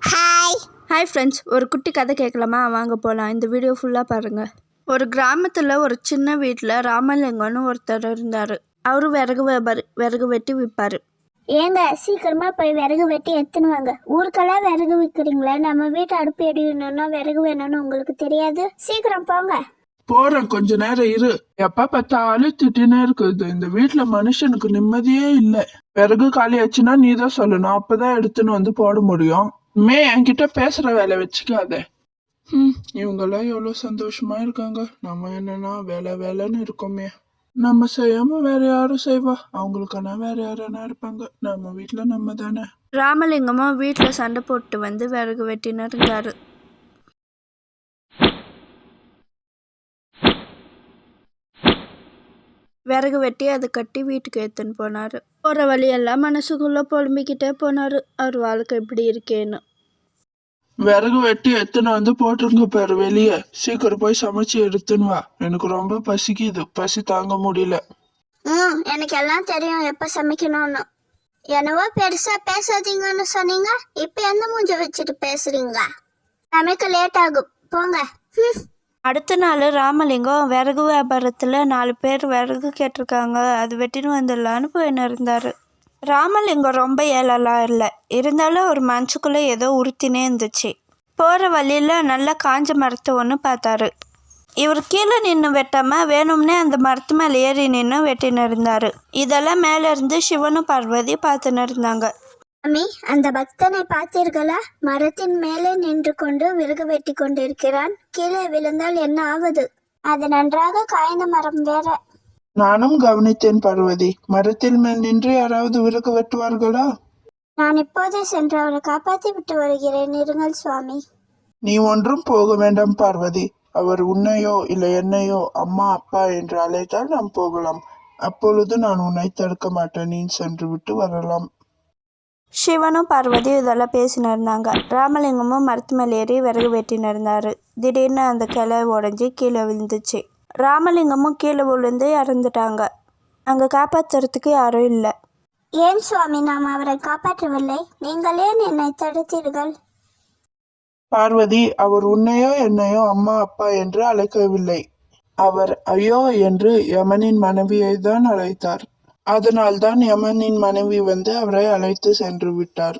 Hi hi friends ஒரு குட்டி கதை கேட்கலாமா? வாங்க போகலாம் இந்த வீடியோ ஃபுல்லாக பாருங்கள் ஒரு கிராமத்தில் ஒரு சின்ன வீட்டில் ராமலிங்கம்னு ஒருத்தர் இருந்தார். அவரு விறகு வியாபாரி விறகு வெட்டி விற்பார் ஏங்க சீக்கிரமா போய் விறகு வெட்டி எடுத்துன்னு வாங்க. ஊருக்கெல்லாம் விறகு விற்கிறீங்களே நம்ம வீட்டு அடுப்பு எரியணும்னா விறகு வேணும்னு உங்களுக்கு தெரியாது? சீக்கிரம் போங்க. போறேன். கொஞ்ச நேரம் இரு. எப்ப பார்த்தாலும் திட்டினே இருக்குது. இந்த வீட்ல மனுஷனுக்கு நிம்மதியே இல்ல. பிறகு காலி ஆச்சுன்னா நீ தான் சொல்லணும். அப்பதான் எடுத்துன்னு வந்து போட முடியும். மே என்கிட்ட பேசுற வேலை வச்சுக்காத. ஹம், இவங்கெல்லாம் எவ்வளவு சந்தோஷமா இருக்காங்க. நம்ம என்னன்னா வேலை வேலைன்னு இருக்கோமே. நம்ம செய்யாம வேற யாரும் செய்வா? அவங்களுக்கான வேற யாரானா இருப்பாங்க. நம்ம வீட்ல நம்ம தானே. ராமலிங்கமும் வீட்டில் சண்டை போட்டு வந்து விறகு வெட்டின்னு இருந்தார். விறகு வெட்டி அதை கட்டி வீட்டுக்கு எடுத்துன்னு போனார். போகிற வழியெல்லாம் மனசுக்குள்ளே புலம்பிக்கிட்டே போனார். அவர் வாழ்க்கை இப்படி இருக்கேன்னு. விறகு வெட்டி எத்தனை வந்து போட்டுருங்க பாரு வெளியே. சீக்கிரம் போய் சமைச்சு எடுத்துன்னு வா. எனக்கு ரொம்ப பசிக்குது. பசி தாங்க முடியல. ம் எனக்கு எல்லாம் தெரியும் எப்ப சமைக்கணும்னு. என்னவோ பெருசா பேசாதீங்கன்னு சொன்னீங்க. இப்ப எந்த மூஞ்ச வச்சுட்டு பேசுறீங்க? சமைக்க லேட் ஆகும். போங்க. அடுத்த நாள் ராமலிங்கம் விறகு வியாபாரத்தில் நாலு பேர் விறகு கேட்டிருக்காங்க. அது வெட்டின்னு வந்துடலான்னு போயின்னு இருந்தார். ராமலிங்கம் ரொம்ப ஏழலாம் இல்லை. இருந்தாலும் ஒரு மனசுக்குள்ளே ஏதோ உறுத்தினே இருந்துச்சு. போகிற வழியில் நல்ல காஞ்ச மரத்தை ஒன்று பார்த்தாரு. இவர் கீழே நின்று வெட்டாமல் வேணும்னே அந்த மரத்து மேலே ஏறி நின்று வெட்டின்னு இருந்தார். இதெல்லாம் மேலே இருந்து சிவனும் பார்வதி பார்த்துன்னு இருந்தாங்க. சாமி அந்த பக்தனை பார்த்தீர்களா? மரத்தின் மேலே நின்று கொண்டு விறகு வெட்டி கொண்டிருக்கிறான். கீழே விழுந்தால் என்ன ஆவது? அது நன்றாக காய்ந்த மரம் வேற. நானும் கவனித்தேன் பார்வதி. மரத்தில் மேல் நின்று யாராவது விறகு வெட்டுவார்களா? நான் இப்போதே சென்று அவரை காப்பாற்றி விட்டு வருகிறேன். இருங்கள் சுவாமி. நீ ஒன்றும் போக வேண்டாம் பார்வதி. அவர் உன்னையோ இல்லை என்னையோ அம்மா அப்பா என்று அழைத்தால் நாம் போகலாம். அப்பொழுது நான் உன்னை தடுக்க மாட்டேன். நீ சென்று விட்டு வரலாம். சிவனும் பார்வதியும் இதெல்லாம் பேசின்னு இருந்தாங்க ராமலிங்கமும் மரத்து மேலே ஏறி விறகு வெட்டின்னு இருந்தார் திடீர்னு அந்த கிளை உடஞ்சி கீழே விழுந்துச்சு. ராமலிங்கமும் கீழே விழுந்து இறந்துட்டாங்க. அங்கே காப்பாற்றுறதுக்கு யாரும் இல்லை. ஏன் சுவாமி நாம் அவரை காப்பாற்றவில்லை? நீங்கள் ஏன் என்னை தடுத்தீர்கள். பார்வதி அவர் உன்னையோ என்னையோ அம்மா அப்பா என்று அழைக்கவில்லை. அவர் ஐயோ என்று யமனின் மனைவியை தான் அழைத்தார். அதனால்தான் யமனின் மனைவி வந்து அவரை அழைத்து சென்று விட்டார்.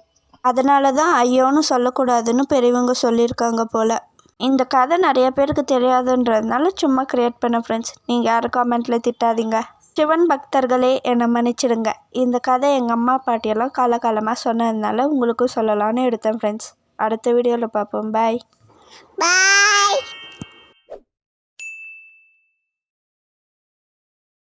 அதனால தான் ஐயோன்னு சொல்லக்கூடாதுன்னு பெரியவங்க சொல்லியிருக்காங்க போல். இந்த கதை நிறைய பேருக்கு தெரியாதுன்றதுனால சும்மா கிரியேட் பண்ண ஃப்ரெண்ட்ஸ் நீங்கள் யாரும் காமெண்ட்டில் திட்டாதீங்க. சிவன் பக்தர்களே என்னை மன்னிச்சிடுங்க. இந்த கதை எங்கள் அம்மா பாட்டியெல்லாம் காலகாலமாக சொன்னதுனால உங்களுக்கும் சொல்லலான்னு எடுத்தேன் ஃப்ரெண்ட்ஸ் அடுத்த வீடியோவில் பார்ப்போம். பாய் பாய்